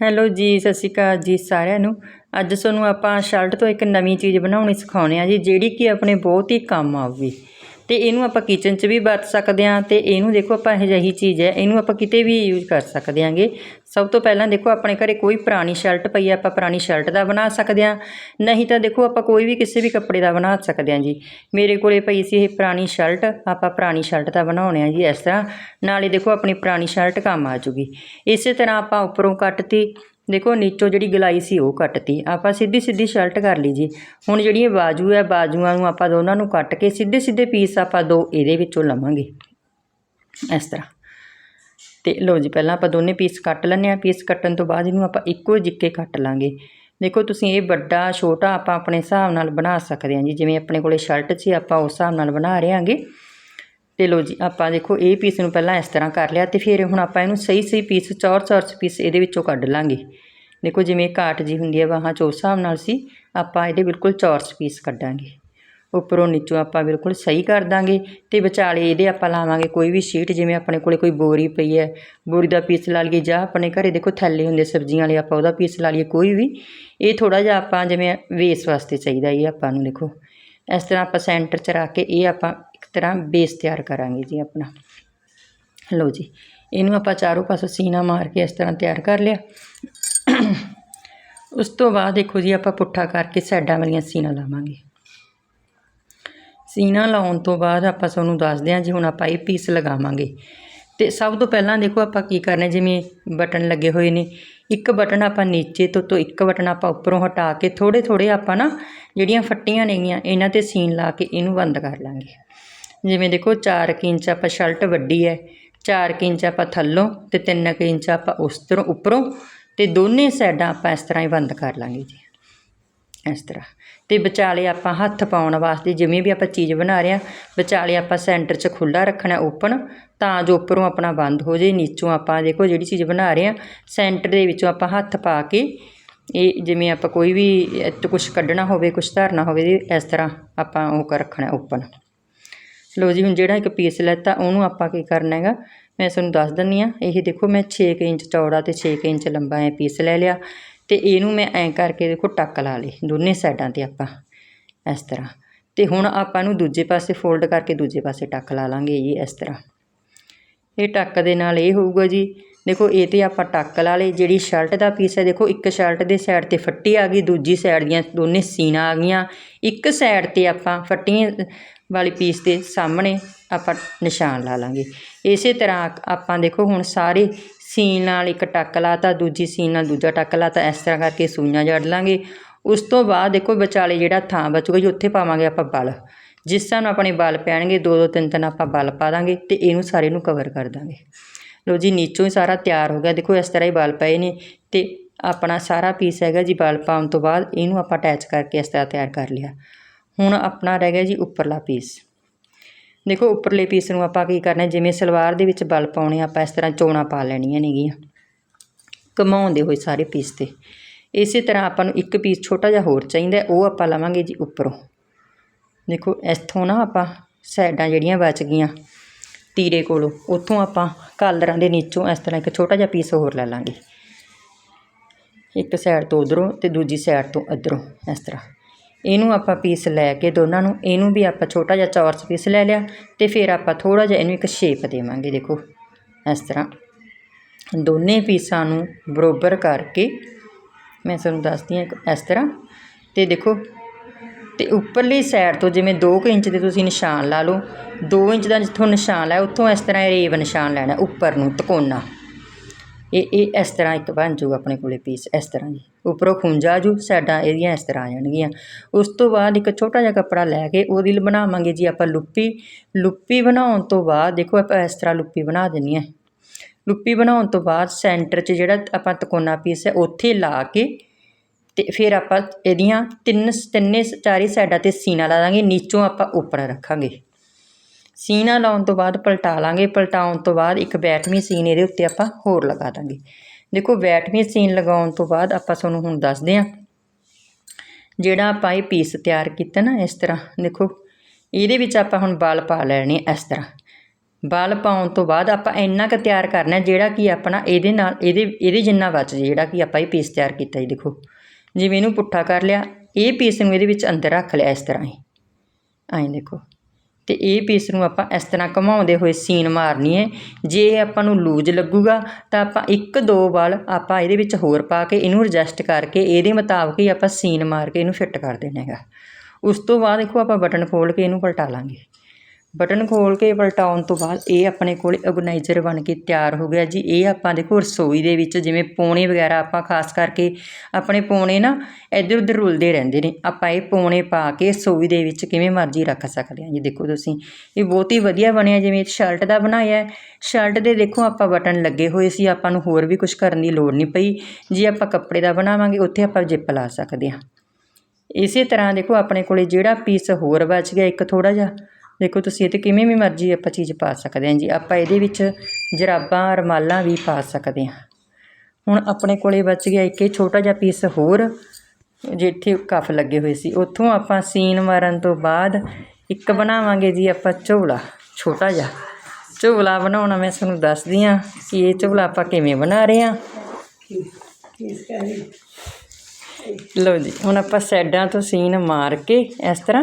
Hello ਜੀ, ਸਤਿ ਸ਼੍ਰੀ ਅਕਾਲ ਜੀ ਸਾਰਿਆਂ ਨੂੰ। ਅੱਜ ਤੁਹਾਨੂੰ ਆਪਾਂ ਸ਼ਰਟ ਤੋਂ ਇੱਕ ਨਵੀਂ ਚੀਜ਼ ਬਣਾਉਣੀ ਸਿਖਾਉਣੇ ਆ ਜੀ, ਜਿਹੜੀ ਕਿ ਆਪਣੇ ਬਹੁਤ ਹੀ ਕੰਮ ਆਊਗੀ। ਤੇ ਇਹਨੂੰ ਆਪਾਂ ਕਿਚਨ 'ਚ ਵੀ ਵਰਤ ਸਕਦੇ ਹਾਂ ਤੇ ਇਹਨੂੰ ਦੇਖੋ ਆਪਾਂ ਇਹ ਜਿਹੀ ਚੀਜ਼ ਹੈ, ਇਹਨੂੰ ਆਪਾਂ ਕਿਤੇ ਵੀ ਯੂਜ਼ ਕਰ ਸਕਦੇ ਹਾਂਗੇ। ਸਭ ਤੋਂ ਪਹਿਲਾਂ ਦੇਖੋ ਆਪਣੇ ਘਰੇ ਕੋਈ ਪੁਰਾਣੀ ਸ਼ਰਟ ਪਈ ਹੈ, ਆਪਾਂ ਪੁਰਾਣੀ ਸ਼ਰਟ ਦਾ ਬਣਾ ਸਕਦੇ ਹਾਂ। ਨਹੀਂ ਤਾਂ ਦੇਖੋ ਆਪਾਂ ਕੋਈ ਵੀ ਕਿਸੇ ਵੀ ਕੱਪੜੇ ਦਾ ਬਣਾ ਸਕਦੇ ਹਾਂ ਜੀ। ਮੇਰੇ ਕੋਲੇ ਪਈ ਸੀ ਇਹ ਪੁਰਾਣੀ ਸ਼ਰਟ ਆਪਾਂ ਪੁਰਾਣੀ ਸ਼ਰਟ ਦਾ ਬਣਾਉਣੇ ਆ ਜੀ ਇਸ ਤਰ੍ਹਾਂ। ਨਾਲੇ ਦੇਖੋ ਆਪਣੀ ਪੁਰਾਣੀ ਸ਼ਰਟ ਕੰਮ ਆ ਜੂਗੀ। ਇਸੇ ਤਰ੍ਹਾਂ ਆਪਾਂ ਉੱਪਰੋਂ ਕੱਟਤੀ ਦੇਖੋ ਨੀਚੋਂ ਜਿਹੜੀ ਗਲਾਈ ਸੀ ਉਹ ਕੱਟਤੀ। ਆਪਾਂ ਸਿੱਧੀ ਸਿੱਧੀ ਸ਼ਰਟ ਕਰ ਲਈ ਜੀ। ਹੁਣ ਜਿਹੜੀ ਇਹ ਬਾਜੂ ਹੈ, ਬਾਜੂਆਂ ਨੂੰ ਆਪਾਂ ਦੋਨਾਂ ਨੂੰ ਕੱਟ ਕੇ ਸਿੱਧੇ ਸਿੱਧੇ ਪੀਸ ਆਪਾਂ ਦੋ ਇਹਦੇ ਵਿੱਚੋਂ ਲਵਾਂਗੇ। ਇਸ ਤਰ੍ਹਾਂ। ਤੇ ਲਓ ਜੀ, ਪਹਿਲਾਂ ਆਪਾਂ ਦੋਨੇ ਪੀਸ ਕੱਟ ਲੈਂਦੇ ਆ ਪੀਸ ਕੱਟਣ ਤੋਂ ਬਾਅਦ ਇਹਨੂੰ ਆਪਾਂ ਇੱਕੋ ਜਿੱਕੇ ਕੱਟ ਲਾਂਗੇ। ਦੇਖੋ ਤੁਸੀਂ ਇਹ ਵੱਡਾ, ਛੋਟਾ ਆਪਾਂ ਆਪਣੇ ਹਿਸਾਬ ਨਾਲ ਬਣਾ ਸਕਦੇ ਹਾਂ ਜੀ। ਜਿਵੇਂ ਆਪਣੇ ਕੋਲੇ ਸ਼ਰਟ ਸੀ, ਆਪਾਂ ਉਸ ਹਿਸਾਬ ਨਾਲ ਬਣਾ ਰਹੇ ਹਾਂਗੇ। ਤੇ ਲੋ ਜੀ, ਆਪਾਂ ਦੇਖੋ ਇਹ ਪੀਸ ਨੂੰ ਪਹਿਲਾਂ ਇਸ ਤਰ੍ਹਾਂ ਕਰ ਲਿਆ ਤੇ ਫਿਰ ਹੁਣ ਆਪਾਂ ਇਹਨੂੰ ਸਹੀ ਸਹੀ ਪੀਸ ਚੌਰ ਚੌਰ ਪੀਸ ਇਹਦੇ ਵਿੱਚੋਂ ਕੱਢ ਲਾਂਗੇ। ਦੇਖੋ ਜਿਵੇਂ ਕਾਟ ਜੀ ਹੁੰਦੀ ਹੈ, ਵਾਹਾਂ ਚੋਰ ਹਿਸਾਬ ਨਾਲ ਸੀ, ਆਪਾਂ ਇਹਦੇ ਬਿਲਕੁਲ ਚੌਰਸ ਪੀਸ ਕੱਢਾਂਗੇ। ਉੱਪਰੋਂ ਨੀਚੋਂ ਆਪਾਂ ਬਿਲਕੁਲ ਸਹੀ ਕਰ ਦਾਂਗੇ ਤੇ ਵਿਚਾਲੇ ਇਹਦੇ ਆਪਾਂ ਲਾਵਾਂਗੇ ਕੋਈ ਵੀ ਸ਼ੀਟ ਜਿਵੇਂ ਆਪਣੇ ਕੋਲੇ ਕੋਈ ਬੋਰੀ ਪਈ ਹੈ, ਬੋਰੀ ਦਾ ਪੀਸ ਲਾ ਲਈਏ ਜਾਂ ਆਪਣੇ ਘਰੇ ਦੇਖੋ ਥੈਲੇ ਹੁੰਦੇ ਸਬਜ਼ੀਆਂ ਵਾਲੇ ਆਪਾਂ ਉਹਦਾ ਪੀਸ ਲਾ ਲਈਏ ਕੋਈ ਵੀ, ਇਹ ਥੋੜਾ ਜਿਹਾ ਆਪਾਂ ਜਿਵੇਂ ਵੇਸ ਵਾਸਤੇ ਚਾਹੀਦਾ ਇਹ ਆਪਾਂ ਨੂੰ ਦੇਖੋ। ਇਸ ਤਰ੍ਹਾਂ ਆਪਾਂ ਸੈਂਟਰ 'ਚ ਰੱਖ ਕੇ ਇਹ ਆਪਾਂ ਇੱਕ ਤਰ੍ਹਾਂ ਬੇਸ ਤਿਆਰ ਕਰਾਂਗੇ ਜੀ ਆਪਣਾ। ਲਓ ਜੀ, ਇਹਨੂੰ ਆਪਾਂ ਚਾਰੋਂ ਪਾਸੋਂ ਸੀਨਾ ਮਾਰ ਕੇ ਇਸ ਤਰ੍ਹਾਂ ਤਿਆਰ ਕਰ ਲਿਆ। ਉਸ ਤੋਂ ਬਾਅਦ ਦੇਖੋ ਜੀ, ਆਪਾਂ ਪੁੱਠਾ ਕਰਕੇ ਸਾਈਡਾਂ ਵਾਲੀਆਂ ਸੀਨਾ ਲਾਵਾਂਗੇ। ਸੀਨਾ ਲਾਉਣ ਤੋਂ ਬਾਅਦ ਆਪਾਂ ਤੁਹਾਨੂੰ ਦੱਸਦੇ ਹਾਂ ਜੀ, ਹੁਣ ਆਪਾਂ ਇਹ ਪੀਸ ਲਗਾਵਾਂਗੇ। ਤੇ ਸਭ ਤੋਂ ਪਹਿਲਾਂ ਦੇਖੋ ਆਪਾਂ ਕੀ ਕਰਨਾ, ਜਿਵੇਂ ਬਟਨ ਲੱਗੇ ਹੋਏ ਨੇ, ਇੱਕ ਬਟਨ ਆਪਾਂ ਨੀਚੇ ਤੋਂ ਤੋਂ ਇੱਕ ਬਟਨ ਆਪਾਂ ਉੱਪਰੋਂ ਹਟਾ ਕੇ ਥੋੜੇ ਥੋੜੇ ਆਪਾਂ ਨਾ ਜਿਹੜੀਆਂ ਫੱਟੀਆਂ ਨੇਗੀਆਂ, ਇਹਨਾਂ ਤੇ ਸੀਨ ਲਾ ਕੇ ਇਹਨੂੰ ਬੰਦ ਕਰ ਲਾਂਗੇ। ਜਿਵੇਂ ਦੇਖੋ 4 ਇੰਚ ਆਪਾਂ ਸ਼ਰਟ ਵੱਡੀ ਹੈ 4 ਇੰਚ ਆਪਾਂ ਥੱਲੋਂ ਤੇ 3 ਇੰਚ ਆਪਾਂ ਉਸ ਤਰ੍ਹਾਂ ਉੱਪਰੋਂ ਤੇ ਦੋਨੇ ਸਾਈਡਾਂ ਆਪਾਂ ਇਸ ਤਰ੍ਹਾਂ ਹੀ ਬੰਦ ਕਰ ਲਾਂਗੇ ਜੀ। ਇਸ ਤਰ੍ਹਾਂ। ਅਤੇ ਵਿਚਾਲੇ ਆਪਾਂ ਹੱਥ ਪਾਉਣ ਵਾਸਤੇ ਜਿਵੇਂ ਵੀ ਆਪਾਂ ਚੀਜ਼ ਬਣਾ ਰਹੇ ਹਾਂ, ਵਿਚਾਲੇ ਆਪਾਂ ਸੈਂਟਰ 'ਚ ਖੁੱਲ੍ਹਾ ਰੱਖਣਾ ਓਪਨ, ਤਾਂ ਜੋ ਉੱਪਰੋਂ ਆਪਣਾ ਬੰਦ ਹੋ ਜੇ ਨੀਚੋਂ ਆਪਾਂ ਦੇਖੋ ਜਿਹੜੀ ਚੀਜ਼ ਬਣਾ ਰਹੇ ਹਾਂ, ਸੈਂਟਰ ਦੇ ਵਿੱਚੋਂ ਆਪਾਂ ਹੱਥ ਪਾ ਕੇ ਇਹ ਜਿਵੇਂ ਆਪਾਂ ਕੋਈ ਵੀ ਇੱਥੇ ਕੁਝ ਕੱਢਣਾ ਹੋਵੇ ਕੁਝ ਧਰਨਾ ਹੋਵੇ, ਇਸ ਤਰ੍ਹਾਂ ਆਪਾਂ ਉਹ ਕਰ ਰੱਖਣਾ ਓਪਨ। ਲਓ ਜੀ, ਹੁਣ ਜਿਹੜਾ ਇੱਕ ਪੀਸ ਲੈਤਾ, ਉਹਨੂੰ ਆਪਾਂ ਕੀ ਕਰਨਾ ਹੈਗਾ? ਮੈਂ ਤੁਹਾਨੂੰ ਦੱਸ ਦਿੰਨੀ ਆ ਇਹ ਦੇਖੋ ਮੈਂ 6 ਇੰਚ ਚੌੜਾ ਤੇ 6 ਇੰਚ ਲੰਬਾ ਐ ਪੀਸ ਲੈ ਲਿਆ। ਤੇ ਇਹਨੂੰ ਮੈਂ ਐਂ ਕਰਕੇ ਦੇਖੋ ਟੱਕ ਲਾ ਲੇ ਦੋਨੇ ਸਾਈਡਾਂ ਤੇ ਆਪਾਂ, ਇਸ ਤਰ੍ਹਾਂ। ਤੇ ਹੁਣ ਆਪਾਂ ਨੂੰ ਦੂਜੇ ਪਾਸੇ ਫੋਲਡ ਕਰਕੇ ਦੂਜੇ ਪਾਸੇ ਟੱਕ ਲਾ ਲਾਂਗੇ ਜੀ, ਇਸ ਤਰ੍ਹਾਂ। ਇਹ ਟੱਕ ਦੇ ਨਾਲ ਇਹ ਹੋਊਗਾ ਜੀ, ਦੇਖੋ ਇਹ ਤੇ ਆਪਾਂ ਟੱਕ ਲਾ ਲਏ, ਜਿਹੜੀ ਸ਼ਰਟ ਦਾ ਪੀਸ ਹੈ, ਦੇਖੋ ਇੱਕ ਸ਼ਰਟ ਦੇ ਸਾਈਡ ਤੇ ਫੱਟੀ ਆ ਗਈ, ਦੂਜੀ ਸਾਈਡ ਦੀਆਂ ਦੋਨੇ ਸੀਨਾ ਆ ਗਈਆਂ। ਇੱਕ ਸਾਈਡ ਤੇ ਆਪਾਂ ਫੱਟੀਆਂ ਵਾਲੀ ਪੀਸ ਦੇ ਸਾਹਮਣੇ ਆਪਾਂ ਨਿਸ਼ਾਨ ਲਾ ਲਾਂਗੇ। ਇਸੇ ਤਰ੍ਹਾਂ ਆਪਾਂ ਦੇਖੋ ਹੁਣ ਸਾਰੇ ਸੀਨ ਨਾਲ ਇੱਕ ਟੱਕ ਲਾਤਾ, ਦੂਜੀ ਸੀਨ ਨਾਲ ਦੂਜਾ ਟੱਕ ਲਾਤਾ, ਇਸ ਤਰ੍ਹਾਂ ਕਰਕੇ ਸੂਈਆਂ ਜੜ ਲਾਂਗੇ। ਉਸ ਤੋਂ ਬਾਅਦ ਦੇਖੋ ਵਿਚਾਲੇ ਜਿਹੜਾ ਥਾਂ ਬਚੂਗਾ ਜੀ, ਉੱਥੇ ਪਾਵਾਂਗੇ ਆਪਾਂ ਬਲ। ਜਿਸ ਤਰ੍ਹਾਂ ਆਪਣੇ ਬਲ ਪੈਣਗੇ, ਦੋ ਦੋ, ਤਿੰਨ ਤਿੰਨ ਆਪਾਂ ਬਲ ਪਾ ਦਾਂਗੇ ਤੇ ਇਹਨੂੰ ਸਾਰੇ ਨੂੰ ਕਵਰ ਕਰ ਦਾਂਗੇ। ਲੋ ਜੀ, ਨੀਚੋਂ ਹੀ ਸਾਰਾ ਤਿਆਰ ਹੋ ਗਿਆ। ਦੇਖੋ ਇਸ ਤਰ੍ਹਾਂ ਹੀ ਬਲ ਪਏ ਨੇ ਤੇ ਆਪਣਾ ਸਾਰਾ ਪੀਸ ਹੈਗਾ ਜੀ ਬਲ ਪਾਉਣ ਤੋਂ ਬਾਅਦ ਇਹਨੂੰ ਆਪਾਂ ਅਟੈਚ ਕਰਕੇ ਇਸ ਤਰ੍ਹਾਂ ਤਿਆਰ ਕਰ ਲਿਆ। ਹੁਣ ਆਪਣਾ ਰਹਿ ਗਿਆ ਜੀ ਉੱਪਰਲਾ ਪੀਸ ਦੇਖੋ, ਉੱਪਰਲੇ ਪੀਸ ਨੂੰ ਆਪਾਂ ਕੀ ਕਰਨਾ, ਜਿਵੇਂ ਸਲਵਾਰ ਦੇ ਵਿੱਚ ਬਲ ਪਾਉਣੇ ਆਪਾਂ ਇਸ ਤਰ੍ਹਾਂ ਚੋਣਾ ਪਾ ਲੈਣੀਆਂ ਨੇਗੀਆਂ। ਕਮਾਉਂਦੇ ਹੋਏ ਸਾਰੇ ਪੀਸ ਤੇ। ਇਸੇ ਤਰ੍ਹਾਂ ਆਪਾਂ ਨੂੰ ਇੱਕ ਪੀਸ ਛੋਟਾ ਜਿਹਾ ਹੋਰ ਚਾਹੀਦਾ, ਉਹ ਆਪਾਂ ਲਵਾਂਗੇ ਜੀ ਉੱਪਰੋਂ। ਦੇਖੋ, ਇੱਥੋਂ ਨਾ ਆਪਾਂ ਸਾਈਡਾਂ ਜਿਹੜੀਆਂ ਬਚ ਗਈਆਂ ਤੀਰੇ ਕੋਲੋਂ, ਉੱਥੋਂ ਆਪਾਂ ਕਾਲਰਾਂ ਦੇ ਨੀਚੋਂ ਇਸ ਤਰ੍ਹਾਂ ਇੱਕ ਛੋਟਾ ਜਿਹਾ ਪੀਸ ਹੋਰ ਲੈ ਲਾਂਗੇ। ਇੱਕ ਸਾਈਡ ਤੋਂ ਉਧਰੋਂ ਤੇ ਦੂਜੀ ਸਾਈਡ ਤੋਂ ਇੱਧਰੋਂ ਇਸ ਤਰ੍ਹਾਂ। ਇਹਨੂੰ ਆਪਾਂ ਪੀਸ ਲੈ ਕੇ ਦੋਨਾਂ ਨੂੰ, ਇਹਨੂੰ ਵੀ ਆਪਾਂ ਛੋਟਾ ਜਿਹਾ ਚੌਰਸ ਪੀਸ ਲੈ ਲਿਆ ਤੇ ਫਿਰ ਆਪਾਂ ਥੋੜਾ ਜਿਹਾ ਇਹਨੂੰ ਇੱਕ ਸ਼ੇਪ ਦੇਵਾਂਗੇ, ਦੇਖੋ, ਇਸ ਤਰ੍ਹਾਂ। ਦੋਨੇ ਪੀਸਾਂ ਨੂੰ ਬਰੋਬਰ ਕਰਕੇ ਮੈਂ ਤੁਹਾਨੂੰ ਦੱਸਦੀ ਹਾਂ ਇਸ ਤਰ੍ਹਾਂ ਤੇ ਦੇਖੋ, ਤੇ ਉੱਪਰਲੀ ਸਾਈਡ ਤੋਂ ਜਿਵੇਂ 2 ਇੰਚ ਦੇ ਤੁਸੀਂ ਨਿਸ਼ਾਨ ਲਾ ਲਓ 2 ਇੰਚ ਦਾ ਜਿੱਥੋਂ ਨਿਸ਼ਾਨ ਲਾਇਆ, ਉੱਥੋਂ ਇਸ ਤਰ੍ਹਾਂ ਰੇਵ ਨਿਸ਼ਾਨ ਲੈਣਾ, ਉੱਪਰ ਨੂੰ, ਤਕੋਨਾ। ਇਹ ਇਹ ਇਸ ਤਰ੍ਹਾਂ ਇੱਕ ਬਣ ਜਾਊਗਾ ਆਪਣੇ ਕੋਲੇ ਪੀਸ ਇਸ ਤਰ੍ਹਾਂ ਜੀ ਉੱਪਰੋਂ ਖੁੰਝਾ ਜੂ ਸਾਈਡਾਂ ਇਹਦੀਆਂ ਇਸ ਤਰ੍ਹਾਂ ਆ ਜਾਣਗੀਆਂ। ਉਸ ਤੋਂ ਬਾਅਦ ਇੱਕ ਛੋਟਾ ਜਿਹਾ ਕੱਪੜਾ ਲੈ ਕੇ ਉਹਦੀ ਬਣਾਵਾਂਗੇ ਜੀ ਆਪਾਂ ਲੁੱਪੀ। ਲੁੱਪੀ ਬਣਾਉਣ ਤੋਂ ਬਾਅਦ ਦੇਖੋ ਆਪਾਂ ਇਸ ਤਰ੍ਹਾਂ ਲੁੱਪੀ ਬਣਾ ਦਿੰਨੀ ਆ। ਲੁੱਪੀ ਬਣਾਉਣ ਤੋਂ ਬਾਅਦ ਸੈਂਟਰ 'ਚ ਜਿਹੜਾ ਆਪਾਂ ਤਕੋਨਾ ਪੀਸ ਹੈ, ਉੱਥੇ ਲਾ ਕੇ ਤੇ ਫਿਰ ਆਪਾਂ ਇਹਦੀਆਂ ਤਿੰਨ, ਤਿੰਨੇ, ਚਾਰੀ ਸਾਈਡਾਂ ਤੇ ਸੀਨਾ ਲਾ ਦਾਂਗੇ, ਨੀਚੋਂ ਆਪਾਂ ਉੱਪਰ ਰੱਖਾਂਗੇ। ਸੀਨਾ ਲਾਉਣ ਤੋਂ ਬਾਅਦ ਪਲਟਾ ਲਾਂਗੇ, ਪਲਟਾਉਣ ਤੋਂ ਬਾਅਦ ਇੱਕ ਬੈਠਵੀਂ ਸੀਨ ਇਹਦੇ ਉੱਤੇ ਆਪਾਂ ਹੋਰ ਲਗਾ ਦਾਂਗੇ। ਦੇਖੋ ਬੈਠਵੀਂ ਸੀਨ ਲਗਾਉਣ ਤੋਂ ਬਾਅਦ ਆਪਾਂ ਤੁਹਾਨੂੰ ਹੁਣ ਦੱਸਦੇ ਹਾਂ ਜਿਹੜਾ ਆਪਾਂ ਇਹ ਪੀਸ ਤਿਆਰ ਕੀਤਾ ਨਾ ਇਸ ਤਰ੍ਹਾਂ, ਦੇਖੋ ਇਹਦੇ ਵਿੱਚ ਆਪਾਂ ਹੁਣ ਬਲ ਪਾ ਲੈਣੇ ਇਸ ਤਰ੍ਹਾਂ। ਬਾਲ ਪਾਉਣ ਤੋਂ ਬਾਅਦ ਆਪਾਂ ਇੰਨਾ ਕੁ ਤਿਆਰ ਕਰਨਾ ਜਿਹੜਾ ਕਿ ਆਪਣਾ ਇਹਦੇ ਨਾਲ, ਇਹਦੇ ਇਹਦੇ ਜਿੰਨਾ ਬਚ ਜੇ ਜਿਹੜਾ ਕਿ ਆਪਾਂ ਇਹ ਪੀਸ ਤਿਆਰ ਕੀਤਾ ਜੀ, ਦੇਖੋ। ਜਿਵੇਂ ਇਹਨੂੰ ਪੁੱਠਾ ਕਰ ਲਿਆ, ਇਹ ਪੀਸ ਨੂੰ ਇਹਦੇ ਵਿੱਚ ਅੰਦਰ ਰੱਖ ਲਿਆ ਇਸ ਤਰ੍ਹਾਂ ਹੀ। ਐਂ ਦੇਖੋ। ਅਤੇ ਇਹ ਪੀਸ ਨੂੰ ਆਪਾਂ ਇਸ ਤਰ੍ਹਾਂ ਘੁਮਾਉਂਦੇ ਹੋਏ ਸੀਨ ਮਾਰਨੀ ਹੈ। ਜੇ ਆਪਾਂ ਨੂੰ ਲੂਜ ਲੱਗੂਗਾ, ਤਾਂ ਆਪਾਂ ਇੱਕ ਦੋ ਵਾਲ ਆਪਾਂ ਇਹਦੇ ਵਿੱਚ ਹੋਰ ਪਾ ਕੇ ਇਹਨੂੰ ਐਡਜਸਟ ਕਰਕੇ ਇਹਦੇ ਮੁਤਾਬਕ ਹੀ ਆਪਾਂ ਸੀਨ ਮਾਰ ਕੇ ਇਹਨੂੰ ਫਿੱਟ ਕਰ ਦੇਣਾ ਹੈਗਾ। ਉਸ ਤੋਂ ਬਾਅਦ ਦੇਖੋ ਆਪਾਂ ਬਟਨ ਖੋਲ੍ਹ ਕੇ ਇਹਨੂੰ ਪਲਟਾ ਲਾਂਗੇ। ਬਟਨ ਖੋਲ ਕੇ ਪਲਟਾਉਣ ਤੋਂ ਬਾਅਦ ਇਹ ਆਪਣੇ ਕੋਲ ਆਰਗੇਨਾਈਜ਼ਰ ਬਣ ਕੇ ਤਿਆਰ ਹੋ ਗਿਆ ਜੀ। ਇਹ ਆਪਾਂ ਦੇਖੋ ਰਸੋਈ ਦੇ ਵਿੱਚ ਜਿਵੇਂ ਪੌਣੇ ਵਗੈਰਾ ਆਪਾਂ ਖਾਸ ਕਰਕੇ ਆਪਣੇ ਪੌਣੇ ਨਾ ਇੱਧਰ ਉੱਧਰ ਰੁਲਦੇ ਰਹਿੰਦੇ ਨੇ। ਆਪਾਂ ਇਹ ਪੌਣੇ ਪਾ ਕੇ ਰਸੋਈ ਦੇ ਵਿੱਚ ਕਿਵੇਂ ਮਰਜ਼ੀ ਰੱਖ ਸਕਦੇ ਹਾਂ ਜੀ। ਦੇਖੋ ਤੁਸੀਂ, ਇਹ ਬਹੁਤ ਹੀ ਵਧੀਆ ਬਣਿਆ ਜਿਵੇਂ ਸ਼ਰਟ ਦਾ ਬਣਾਇਆ ਸ਼ਰਟ ਦੇ ਦੇਖੋ ਆਪਾਂ ਬਟਨ ਲੱਗੇ ਹੋਏ ਸੀ, ਆਪਾਂ ਨੂੰ ਹੋਰ ਵੀ ਕੁਝ ਕਰਨ ਦੀ ਲੋੜ ਨਹੀਂ ਪਈ। ਜੇ ਆਪਾਂ ਕੱਪੜੇ ਦਾ ਬਣਾਵਾਂਗੇ, ਉੱਥੇ ਆਪਾਂ ਜਿੱਪ ਲਾ ਸਕਦੇ ਹਾਂ। ਇਸੇ ਤਰ੍ਹਾਂ ਦੇਖੋ ਆਪਣੇ ਕੋਲੇ ਜਿਹੜਾ ਪੀਸ ਹੋਰ ਬਚ ਗਿਆ, ਇੱਕ ਥੋੜਾ ਜਿਹਾ। ਦੇਖੋ ਤੁਸੀਂ ਇਹ ਤੇ ਕਿਵੇਂ ਵੀ ਮਰਜ਼ੀ ਆਪਾਂ ਚੀਜ਼ ਪਾ ਸਕਦੇ ਹਾਂ ਜੀ, ਆਪਾਂ ਇਹਦੇ ਵਿੱਚ ਜਰਾਬਾਂ, ਰਮਾਲਾਂ ਵੀ ਪਾ ਸਕਦੇ ਹਾਂ। ਹੁਣ ਆਪਣੇ ਕੋਲੇ ਬਚ ਗਿਆ ਇੱਕ ਇਹ ਛੋਟਾ ਜਿਹਾ ਪੀਸ ਹੋਰ, ਜਿੱਥੇ ਕਫ ਲੱਗੇ ਹੋਏ ਸੀ, ਉੱਥੋਂ ਆਪਾਂ ਸੀਨ ਮਾਰਨ ਤੋਂ ਬਾਅਦ ਇੱਕ ਬਣਾਵਾਂਗੇ ਜੀ ਆਪਾਂ ਝੋਲਾ, ਛੋਟਾ ਜਿਹਾ। ਝੋਲਾ ਬਣਾਉਣਾ ਮੈਂ ਤੁਹਾਨੂੰ ਦੱਸਦੀ ਹਾਂ ਕਿ ਇਹ ਝੋਲਾ ਆਪਾਂ ਕਿਵੇਂ ਬਣਾ ਰਹੇ ਹਾਂ। ਲਓ ਜੀ, ਹੁਣ ਆਪਾਂ ਸਾਈਡਾਂ ਤੋਂ ਸੀਨ ਮਾਰ ਕੇ ਇਸ ਤਰ੍ਹਾਂ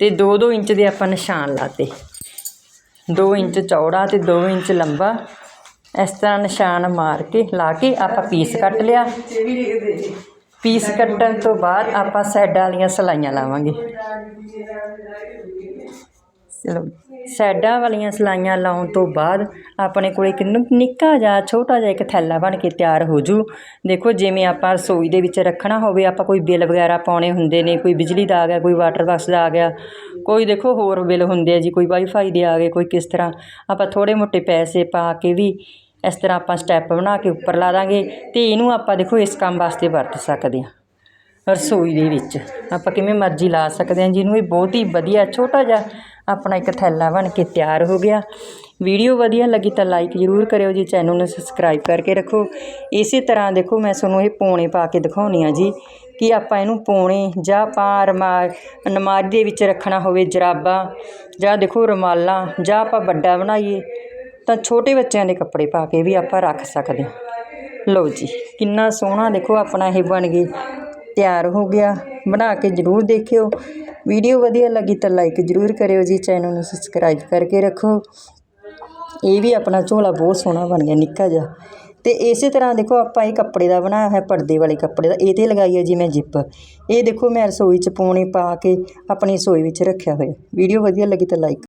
ਤੇ 2-2 ਇੰਚ ਦੇ ਆਪਾਂ ਨਿਸ਼ਾਨ ਲਾਤੇ। 2 ਇੰਚ ਚੌੜਾ ਤੇ 2 ਇੰਚ ਲੰਬਾ। ਇਸ ਤਰ੍ਹਾਂ ਨਿਸ਼ਾਨ ਮਾਰ ਕੇ, ਲਾ ਕੇ ਆਪਾਂ ਪੀਸ ਕੱਟ ਲਿਆ। ਪੀਸ ਕੱਟਣ ਤੋਂ ਬਾਅਦ ਆਪਾਂ ਸਾਈਡਾਂ ਵਾਲੀਆਂ ਸਲਾਈਆਂ ਲਾਵਾਂਗੇ। ਚਲੋ। ਸਾਈਡਾਂ ਵਾਲੀਆਂ ਸਿਲਾਈਆਂ ਲਾਉਣ ਤੋਂ ਬਾਅਦ ਆਪਣੇ ਕੋਲ ਇੱਕ ਨਿੱਕਾ ਜਿਹਾ, ਛੋਟਾ ਜਿਹਾ ਇੱਕ ਥੈਲਾ ਬਣ ਕੇ ਤਿਆਰ ਹੋ ਜੂ। ਦੇਖੋ, ਜਿਵੇਂ ਆਪਾਂ ਰਸੋਈ ਦੇ ਵਿੱਚ ਰੱਖਣਾ ਹੋਵੇ, ਆਪਾਂ ਕੋਈ ਬਿੱਲ ਵਗੈਰਾ ਪਾਉਣੇ ਹੁੰਦੇ ਨੇ, ਕੋਈ ਬਿਜਲੀ ਦਾ ਆ ਗਿਆ, ਕੋਈ ਵਾਟਰ ਬਕਸ ਦਾ ਆ ਗਿਆ, ਕੋਈ ਦੇਖੋ ਹੋਰ ਬਿੱਲ ਹੁੰਦੇ ਆ ਜੀ, ਕੋਈ ਵਾਈਫਾਈ ਦੇ ਆ ਗਏ, ਕੋਈ ਕਿਸ ਤਰ੍ਹਾਂ। ਆਪਾਂ ਥੋੜੇ ਮੋਟੇ ਪੈਸੇ ਪਾ ਕੇ ਵੀ ਇਸ ਤਰ੍ਹਾਂ ਆਪਾਂ ਸਟੈਪ ਬਣਾ ਕੇ ਉੱਪਰ ਲਾ ਦਾਂਗੇ ਤੇ ਇਹਨੂੰ ਆਪਾਂ ਦੇਖੋ ਇਸ ਕੰਮ ਵਾਸਤੇ ਵਰਤ ਸਕਦੇ ਹਾਂ। ਰਸੋਈ ਦੇ ਵਿੱਚ ਆਪਾਂ ਕਿਵੇਂ ਮਰਜ਼ੀ ਲਾ ਸਕਦੇ ਹਾਂ, ਜਿਹਨੂੰ ਇਹ ਬਹੁਤ ਹੀ ਵਧੀਆ, ਛੋਟਾ ਜਿਹਾ ਆਪਣਾ ਇੱਕ ਥੈਲਾ ਬਣ ਕੇ ਤਿਆਰ ਹੋ ਗਿਆ। ਵੀਡੀਓ ਵਧੀਆ ਲੱਗੀ ਤਾਂ ਲਾਈਕ ਜ਼ਰੂਰ ਕਰਿਓ ਜੀ ਚੈਨਲ ਨੂੰ ਸਬਸਕ੍ਰਾਈਬ ਕਰਕੇ ਰੱਖੋ। ਇਸੇ ਤਰ੍ਹਾਂ ਦੇਖੋ, ਮੈਂ ਤੁਹਾਨੂੰ ਇਹ ਪੌਣੇ ਪਾ ਕੇ ਦਿਖਾਉਣੀ ਆ ਜੀ, ਕਿ ਆਪਾਂ ਇਹਨੂੰ ਪੌਣੇ ਜਾਂ ਆਪਾਂ ਰਮਾ, ਅਲਮਾਰੀ ਦੇ ਵਿੱਚ ਰੱਖਣਾ ਹੋਵੇ ਜਰਾਬਾਂ, ਜਾਂ ਦੇਖੋ ਰੁਮਾਲਾਂ, ਜਾਂ ਆਪਾਂ ਵੱਡਾ ਬਣਾਈਏ, ਤਾਂ ਛੋਟੇ ਬੱਚਿਆਂ ਦੇ ਕੱਪੜੇ ਪਾ ਕੇ ਵੀ ਆਪਾਂ ਰੱਖ ਸਕਦੇ ਹਾਂ। ਲਓ ਜੀ, ਕਿੰਨਾ ਸੋਹਣਾ ਦੇਖੋ ਆਪਣਾ ਇਹ ਬਣ ਗਈ। ਤਿਆਰ ਹੋ ਗਿਆ। ਬਣਾ ਕੇ ਜ਼ਰੂਰ ਦੇਖਿਓ। ਵੀਡੀਓ ਵਧੀਆ ਲੱਗੀ ਤਾਂ ਲਾਈਕ ਜ਼ਰੂਰ ਕਰਿਓ ਜੀ। ਚੈਨਲ ਨੂੰ ਸਬਸਕ੍ਰਾਈਬ ਕਰਕੇ ਰੱਖੋ। ਇਹ ਵੀ ਆਪਣਾ ਝੋਲਾ ਬਹੁਤ ਸੋਹਣਾ ਬਣ ਗਿਆ, ਨਿੱਕਾ ਜਿਹਾ। ਤੇ ਇਸੇ ਤਰ੍ਹਾਂ ਦੇਖੋ, ਆਪਾਂ ਇਹ ਕੱਪੜੇ ਦਾ ਬਣਾਇਆ ਹੈ ਪਰਦੇ ਵਾਲੇ ਕੱਪੜੇ ਦਾ। ਇਹ ਤੇ ਲਗਾਈ ਹੈ ਜੀ ਮੈਂ ਜਿੱਪ ਇਹ ਦੇਖੋ ਮੈਂ ਰਸੋਈ 'ਚ ਪੌਣੇ ਪਾ ਕੇ ਆਪਣੀ ਰਸੋਈ ਵਿੱਚ ਰੱਖਿਆ ਹੋਇਆ। ਵੀਡੀਓ ਵਧੀਆ ਲੱਗੀ ਤਾਂ ਲਾਈਕ